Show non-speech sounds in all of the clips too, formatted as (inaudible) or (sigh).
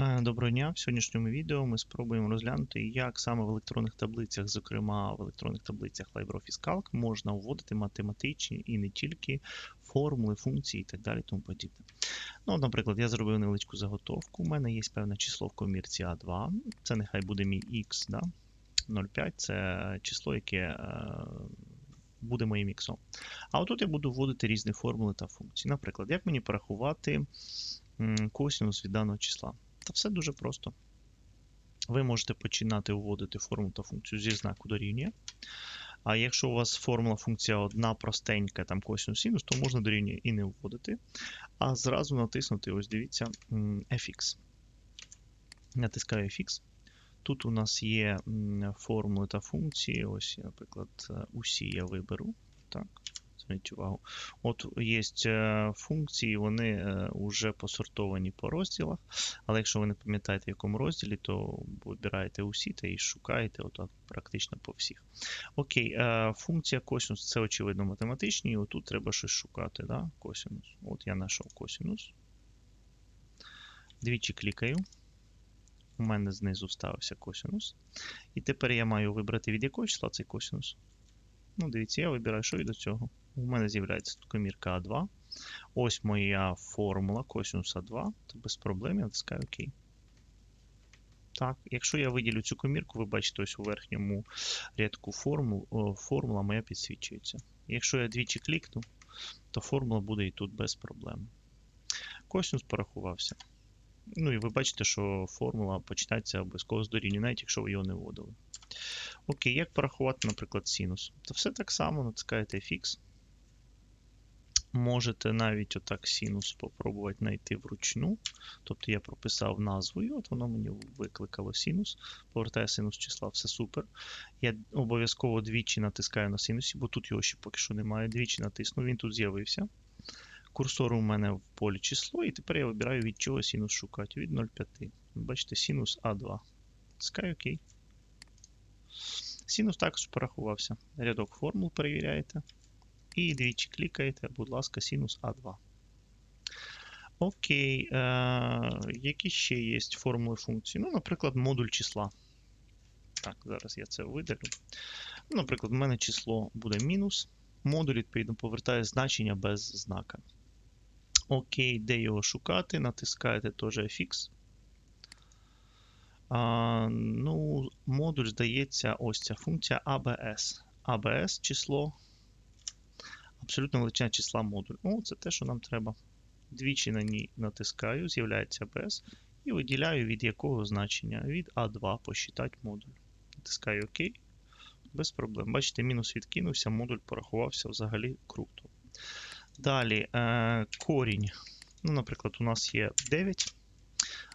Е, Доброго дня! В сьогоднішньому відео ми спробуємо розглянути, як саме в електронних таблицях, зокрема в електронних таблицях LibreOffice Calc, можна вводити математичні і не тільки формули, функції і так далі. Тому подібне. Ну, наприклад, я зробив невеличку заготовку. У мене є певне число в комірці А2. Це нехай буде мій X, да? 0,5 це число, яке е, буде моїм іксом. А отут я буду вводити різні формули та функції. Наприклад, як мені порахувати м, косинус від даного числа? Та все дуже просто. Ви можете починати вводити формулу та функцію зі знаку дорівнює. А якщо у вас формула функція одна простенька, там косинус синус, то можна дорівнює і не вводити. А зразу натиснути, ось дивіться, fx. Натискаю fx. Тут у нас є формули та функції. Ось, наприклад, усі я виберу. Так, зверніть увагу. От є е, функції, вони вже посортовані по розділах. Але якщо ви не пам'ятаєте, в якому розділі, то вибираєте усі та і шукаєте отак практично по всіх. Окей, е, функція косинус це очевидно математичні, і отут треба щось шукати. Да? Косинус. От я знайшов косинус. Двічі клікаю. У мене знизу ставився косинус. І тепер я маю вибрати від якого числа цей косинус. Ну, дивіться, я вибираю, що від цього. У мене з'являється тут комірка А2. Ось моя формула косинуса 2, то без проблем я натискаю ОК. Так, якщо я виділю цю комірку, ви бачите, ось у верхньому рядку формул, формула моя підсвічується. Якщо я двічі клікну, то формула буде і тут без проблем. Косинус порахувався. Ну і ви бачите, що формула починається обов'язково з дорівнює, навіть якщо ви його не вводили. Окей, як порахувати, наприклад, синус? То все так само, натискаєте fx. Можете навіть отак синус спробувати знайти вручну. Тобто я прописав назву, і от воно мені викликало синус. Повертає синус числа, все супер. Я обов'язково двічі натискаю на синусі, бо тут його ще поки що немає. Двічі натисну, він тут з'явився. Курсор у мене в полі число, і тепер я вибираю, від чого синус шукати. Від 0,5. Бачите, синус А2. Натискаю ОК. Синус також порахувався. Рядок формул перевіряєте. І двічі клікаєте, будь ласка, синус А2. Окей. Е, які ще є формули функції? Ну, наприклад, модуль числа. Так, зараз я це видалю. Наприклад, в мене число буде мінус. Модуль, відповідно, повертає значення без знака. Окей, де його шукати? Натискаєте теж fx. А, ну, Модуль здається, ось ця функція ABS. ABS число. Абсолютно величина числа модуль. О, це те, що нам треба. Двічі на ній натискаю, з'являється ABS. І виділяю, від якого значення. Від А2 посчитати модуль. Натискаю ОК. Без проблем. Бачите, мінус відкинувся, модуль порахувався взагалі круто. Далі е, корінь. Ну, Наприклад, у нас є 9.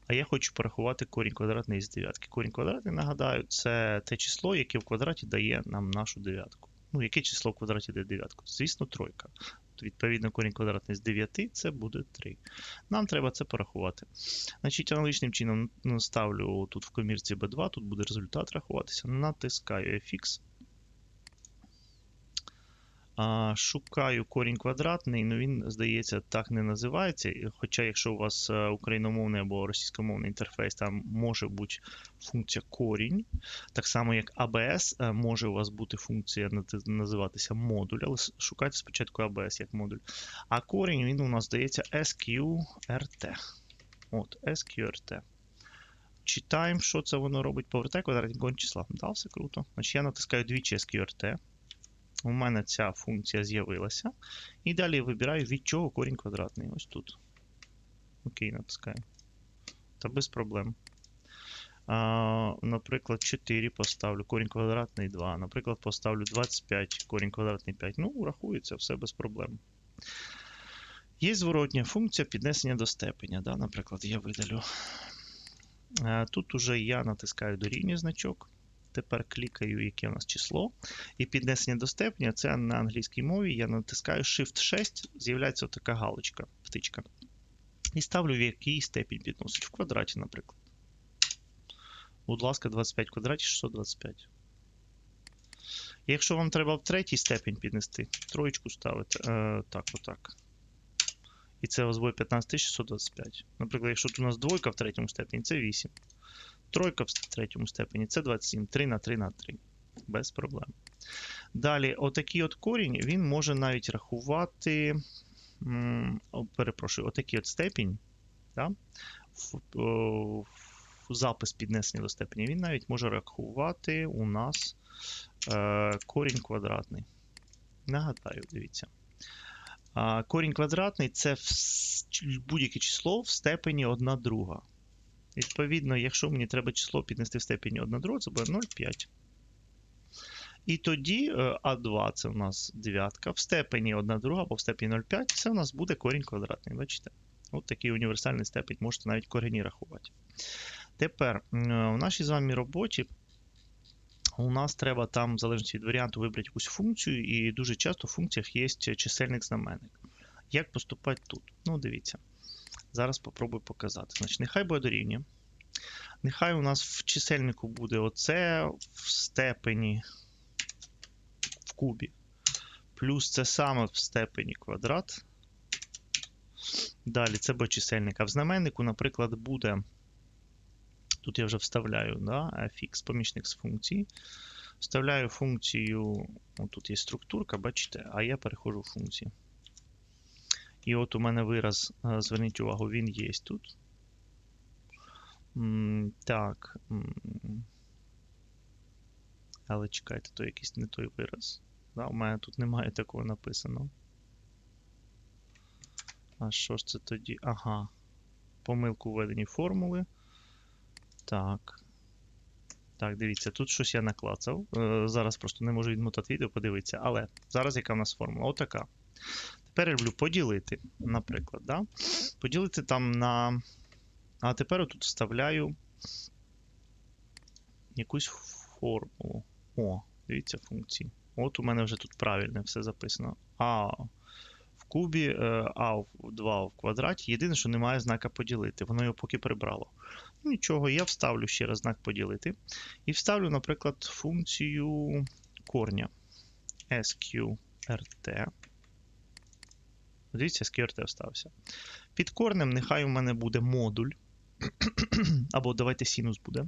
А я хочу порахувати корінь квадратний з дев'ятки. Корінь квадратний, нагадаю, це те число, яке в квадраті дає нам нашу дев'ятку. Ну, яке число в квадраті дає дев'ятку? Звісно, тройка. Відповідно, корінь квадратний з 9 це буде 3. Нам треба це порахувати. Значить, аналогічним чином ставлю тут в комірці B2, тут буде результат рахуватися. Натискаю FX. Шукаю корінь квадратний, ну він, здається, так не називається. Хоча, якщо у вас україномовний або російськомовний інтерфейс, там може бути функція корінь. Так само, як ABS, може у вас бути функція називатися модуль, але шукайте спочатку ABS як модуль. А корінь він у нас здається SQRT. От, SQRT. Читаємо, що це воно робить. Повертає квадратний корінь числа. Да, все круто. Значить, я натискаю двічі SQRT. У мене ця функція з'явилася. І далі вибираю, від чого корінь квадратний. Ось тут. Окей, натискаю. Та без проблем. А, Наприклад, 4 поставлю, корінь квадратний 2. Наприклад, поставлю 25, корінь квадратний 5. Ну, рахується, все без проблем. Є зворотня функція піднесення до степеня. Да? Наприклад, я видалю. Тут уже я натискаю дорівнює значок. Тепер клікаю, яке у нас число. І піднесення до степеня це на англійській мові. Я натискаю Shift 6, з'являється така галочка, птичка. І ставлю, в який степінь підносить. В квадраті, наприклад. Будь ласка, 25 в квадраті 625. Якщо вам треба в третій степінь піднести, троєчку ставите. Е, Так, отак. І це у вас буде 15625. Наприклад, якщо тут у нас двойка в третьому степені, це 8. Тройка в третьому степені це 27. 3 на 3 на 3. Без проблем. Далі, отакий от корінь, він може навіть рахувати. о, Перепрошую, отакий от степінь. Да? В, запис піднесення до степені, він навіть може рахувати у нас е, корінь квадратний. Нагадаю, дивіться. Корінь квадратний це будь-яке число в степені 1 друга. Відповідно, якщо мені треба число піднести в степені 1 друга, це буде 0,5. І тоді е, А2 це у нас дев'ятка, в степені 1 друга або в степені 0,5 це у нас буде корінь квадратний. Бачите? От такий універсальний степень, можете навіть корені рахувати. Тепер е, в нашій з вами роботі у нас треба там, в залежності від варіанту, вибрати якусь функцію, і дуже часто в функціях є чисельник знаменник. Як поступати тут? Ну, дивіться. Зараз спробую показати. Значить, нехай буде дорівнює. Нехай у нас в чисельнику буде оце в степені в кубі. Плюс це саме в степені квадрат. Далі це буде чисельник. А в знаменнику, наприклад, буде. Тут я вже вставляю да, fx, помічник з функції. Вставляю функцію. Тут є структурка, бачите, а я переходжу в функції. І от у мене вираз, е, зверніть увагу, він є тут. Так. Але чекайте, то якийсь не той вираз. Да, у мене тут немає такого написано. А що ж це тоді? Ага. Помилку введені формули. Так. Так, дивіться, тут щось я наклацав. Е, зараз просто не можу відмотати відео, подивитися. Але зараз яка в нас формула? Отака. Тепер люблю поділити, наприклад. Да? Поділити там на. А тепер тут вставляю якусь формулу. О, дивіться функції. От у мене вже тут правильно все записано. А в кубі, е, а в 2 в квадраті. Єдине, що немає знака поділити. Воно його поки прибрало. Ну, Нічого, я вставлю ще раз знак поділити. І вставлю, наприклад, функцію корня SQRT. Дивіться, SQRT встався. Під корнем нехай у мене буде модуль. (clears throat) Або давайте синус буде.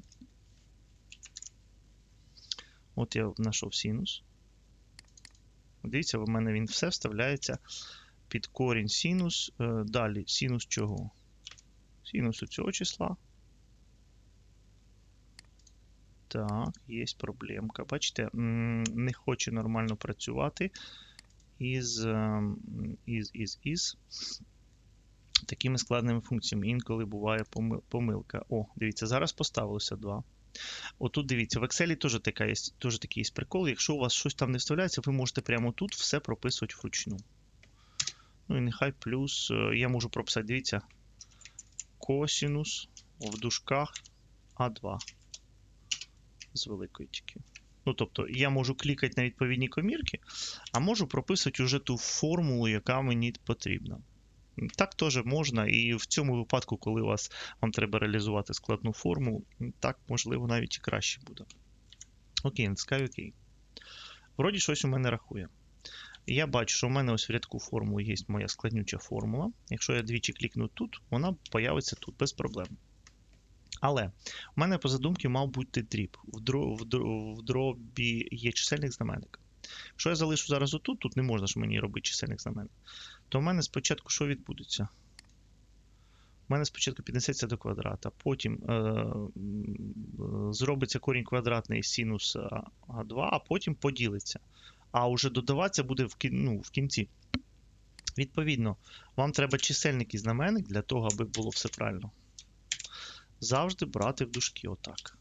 От я знайшов синус. Дивіться, в мене він все вставляється під корінь синус. Е, Далі синус чого? Синусу цього числа. Так, є проблемка. Бачите, не хоче нормально працювати із, ем, із, із, із такими складними функціями. Інколи буває помилка. О, дивіться, зараз поставилося 2. Отут дивіться, в Excel теж, така є, теж такий є прикол. Якщо у вас щось там не вставляється, ви можете прямо тут все прописувати вручну. Ну і нехай плюс. е, Я можу прописати, дивіться, косінус в дужках А2. З великої тільки. Ну, тобто, я можу клікати на відповідні комірки, а можу прописувати вже ту формулу, яка мені потрібна. Так теж можна, і в цьому випадку, коли вас, вам треба реалізувати складну формулу, так, можливо, навіть і краще буде. Окей, натискаю ОК. Вроді щось у мене рахує. Я бачу, що у мене ось в рядку формули є моя складнюча формула. Якщо я двічі клікну тут, вона появиться тут без проблем. Але у мене по задумці мав бути дріб. В, дро, в, дро, в дробі є чисельник знаменник. Якщо я залишу зараз отут, тут не можна ж мені робити чисельник знаменник, то в мене спочатку що відбудеться? У мене спочатку піднесеться до квадрата, потім е, е, зробиться корінь квадратний синус А2, а потім поділиться. А вже додаватися буде в, ну, в кінці. Відповідно, вам треба чисельник і знаменник для того, аби було все правильно. Завжди брати в дужки отак.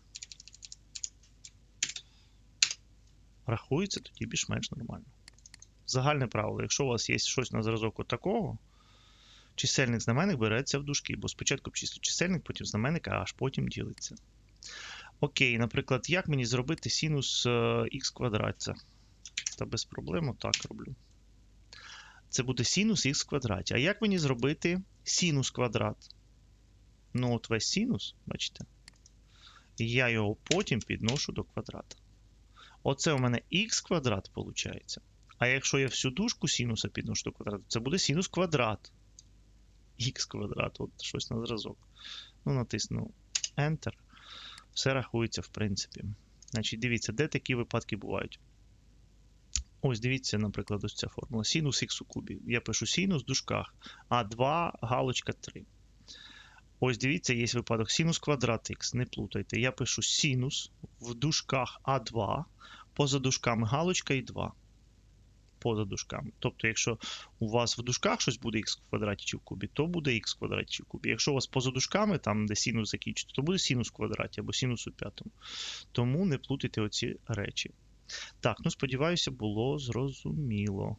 Рахується тоді більш-менш нормально. Загальне правило, якщо у вас є щось на зразок такого, чисельник знаменник береться в дужки, бо спочатку обчислюють чисельник, потім знаменник, а аж потім ділиться. Окей, наприклад, як мені зробити синус х квадратця? Та без проблем так роблю. Це буде синус х квадраті. А як мені зробити синус квадрат? Ну, от весь синус, бачите? І я його потім підношу до квадрата. Оце у мене х квадрат виходить. А якщо я всю дужку синуса підношу до квадрата, це буде синус квадрат. х квадрат, от щось на зразок. Ну, натисну Enter. Все рахується, в принципі. Значить, дивіться, де такі випадки бувають. Ось дивіться, наприклад, ось ця формула. Синус х у кубі. Я пишу синус в дужках, А2, галочка 3. Ось дивіться, є випадок синус квадрат х, не плутайте. Я пишу синус в дужках А2, поза дужками галочка і 2. Поза дужками. Тобто, якщо у вас в дужках щось буде х в квадраті чи в кубі, то буде х в квадраті чи в кубі. Якщо у вас поза дужками, там, де синус закінчиться, то буде синус квадраті або синус у п'ятому. Тому не плутайте оці речі. Так, ну сподіваюся, було зрозуміло.